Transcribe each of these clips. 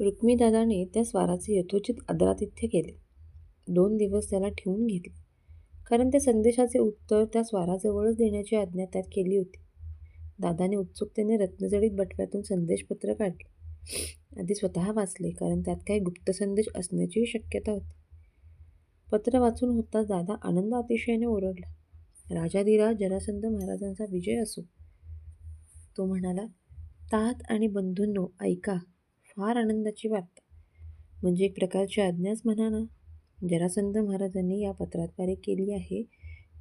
रुक्मीदादाने त्या स्वाराचे यथोचित आदरातिथ्य केले. दोन दिवस त्याला ठेवून घेतले. कारण त्या संदेशाचे उत्तर त्या स्वाराजवळच देण्याची आज्ञा त्यात केली होती. दादाने उत्सुकतेने रत्नजडीत बटव्यातून संदेशपत्र काढले. आधी स्वतः वाचले कारण त्यात काही गुप्त संदेश असण्याचीही शक्यता होती. पत्र वाचून होताच दादा आनंद अतिशयाने ओरडला. राजाधिराज जरासंध महाराजांचा विजय असो. तो म्हणाला तात आणि बंधूंनो ऐका. फार आनंदाची वार्ता. म्हणजे एक प्रकारची आज्ञाच म्हणा ना. जरासंध महाराजांनी या पत्राद्वारे केली आहे.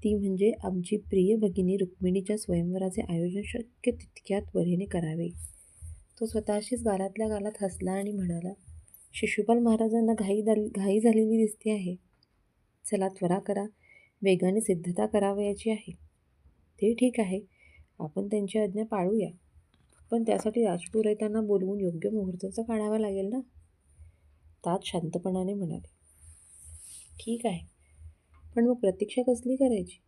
ती म्हणजे आमची प्रिय भगिनी रुक्मिणीच्या स्वयंवराचे आयोजन शक्य तितक्या त्वरेने करावे. तो स्वतःशीच गालातल्या गालात हसला आणि म्हणाला शिशुपाल महाराजांना घाई दाल घाई झालेली दिसते आहे. चला त्वरा करा. वेगाने सिद्धता करावयाची आहे. ते ठीक आहे. आपण त्यांची आज्ञा पाळूया. पण त्यासाठी राजपुरोहितांना बोलवून योग्य मुहूर्ताचा काढावा लागेल ना? तात शांतपणाने म्हणाले. ठीक आहे. पण मग प्रतीक्षा कसली करायची?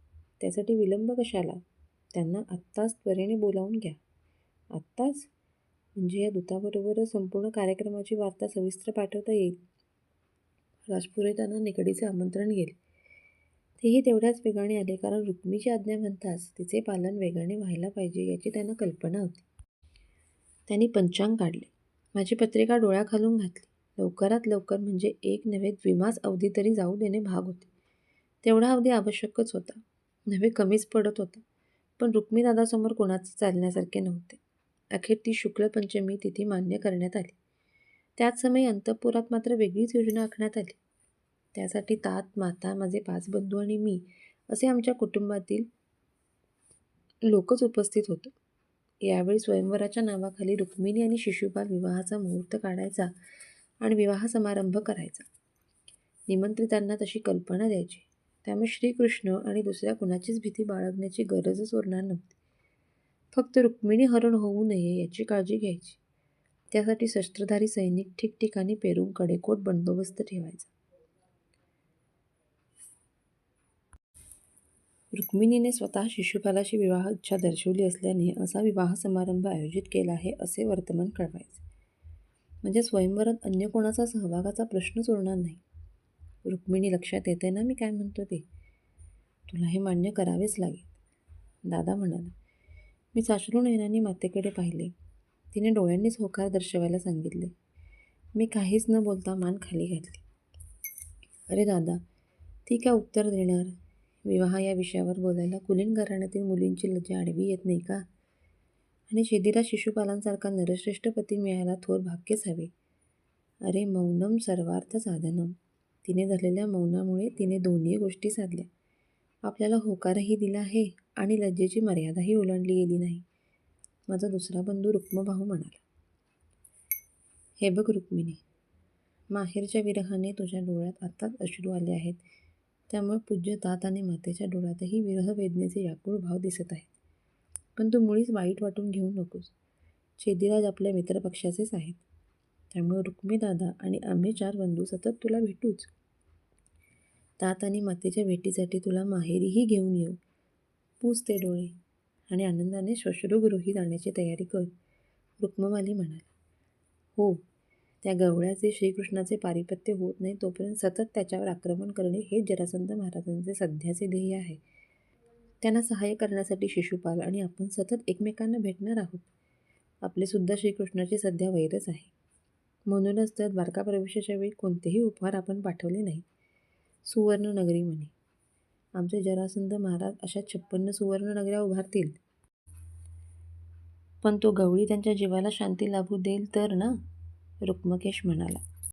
त्यासाठी विलंब कशाला? त्यांना आत्ताच त्वरेने बोलावून घ्या. आत्ताच? म्हणजे या दूताबरोबरच संपूर्ण कार्यक्रमाची वार्ता सविस्तर पाठवता येईल? राजपुरोहितांना निकडीचे आमंत्रण गेले तेही तेवढ्याच वेगाने आले कारण रुक्मीची आज्ञा म्हणताच तिचे पालन वेगाने व्हायला पाहिजे याची त्यांना कल्पना होती. त्यांनी पंचांग काढले. माझी पत्रिका डोळ्याखालून घातली. लवकरात लवकर म्हणजे एक नव्हे द्विमास अवधी तरी जाऊ देणे भाग होते. तेवढा अवधी आवश्यकच होता. नव्हे कमीच पडत होता. पण रुक्मीदादासमोर कोणाचे चालण्यासारखे नव्हते. अखेर ती शुक्ल पंचमी तिथी मान्य करण्यात आली. त्याच समयी अंतपुरात मात्र वेगळीच योजना आखण्यात आली. त्यासाठी तात माता माझे पाच बंधू आणि मी असे आमच्या कुटुंबातील लोकच उपस्थित होतो. यावेळी स्वयंवराच्या नावाखाली रुक्मिणी आणि शिशुपाल विवाहाचा मुहूर्त काढायचा आणि विवाह समारंभ करायचा. निमंत्रितांना तशी कल्पना द्यायची. त्यामुळे श्रीकृष्ण आणि दुसऱ्या कुणाचीच भीती बाळगण्याची गरजच उरणार नव्हती. फक्त रुक्मिणी हरण होऊ नये याची काळजी घ्यायची. त्यासाठी शस्त्रधारी सैनिक ठिकठिकाणी पेरून कडेकोट बंदोबस्त ठेवायचा. रुक्मिणीने स्वतः शिशुपालाशी विवाह इच्छा दर्शवली असल्याने असा विवाह समारंभ आयोजित केला आहे असे वर्तमान कळवायचे. म्हणजे स्वयंवरात अन्य कोणाचा सहभागाचा प्रश्नच उरणार नाही. रुक्मिणी लक्षात येते ना मी काय म्हणतो ते? तुला हे मान्य करावेच लागेल. दादा म्हणाला मी साश्रू नयनांनी मातेकडे पाहिले. तिने डोळ्यांनीच होकार दर्शवायला सांगितले. मी काहीच न बोलता मान खाली घातली. अरे दादा ती काय उत्तर देणार? विवाह या विषयावर बोलायला कुलीन घराण्यातील मुलींची लज्जा आडवी येत नाही का? आणि शेतीला शिशुपालांसारखा नरश्रेष्ठ पती मिळायला थोर भाग्यच हवे अरे मौनम सर्वार्थ साधनम. तिने धरलेल्या मौनामुळे तिने दोन्ही गोष्टी साधल्या. आपल्याला होकारही दिला आहे आणि लज्जेची मर्यादाही ओलांडली गेली नाही. माझा दुसरा बंधू रुक्मभाऊ म्हणाला. हे बघ रुक्मिणी माहेरच्या विरहाने तुझ्या डोळ्यात आत्ताच अश्रू आले आहेत. त्यामुळे पूज्य तात आणि मातेच्या डोळ्यातही विरह वेदनेचे व्याकुळ भाव दिसत आहेत. पण तू मुळीच वाईट वाटून घेऊ नकोस. छेदिराज आपल्या मित्रपक्षाचेच आहेत. त्यामुळे रुक्मीदादा आणि आम्ही चार बंधू सतत तुला भेटूच. तात आणि मातेच्या भेटीसाठी तुला माहेरीही घेऊन येऊ. पूस ते डोळे आणि आनंदाने श्वश्रुगृही जाण्याची तयारी कर रुक्ममाली म्हणाली. हो त्या गवळ्याचे श्रीकृष्णाचे पारिपत्य होत नाही तोपर्यंत सतत त्याच्यावर आक्रमण करणे हे जरासंध महाराजांचे सध्याचे ध्येय आहे. त्यांना सहाय्य करण्यासाठी शिशुपाल आणि आपण सतत एकमेकांना भेटणार आहोत. आपलेसुद्धा श्रीकृष्णाचे सध्या वैरच आहे. म्हणूनच तर द्वारका प्रवेशाच्या वेळी कोणतेही उपहार आपण पाठवले नाही सुवर्णनगरी म्हणे. आमचे जरासंध महाराज अशा छप्पन्न सुवर्णनगऱ्या उभारतील. पण तो गवळी त्यांच्या जीवाला शांती लाभू देईल तर ना? रुक्मकेश म्हणाला.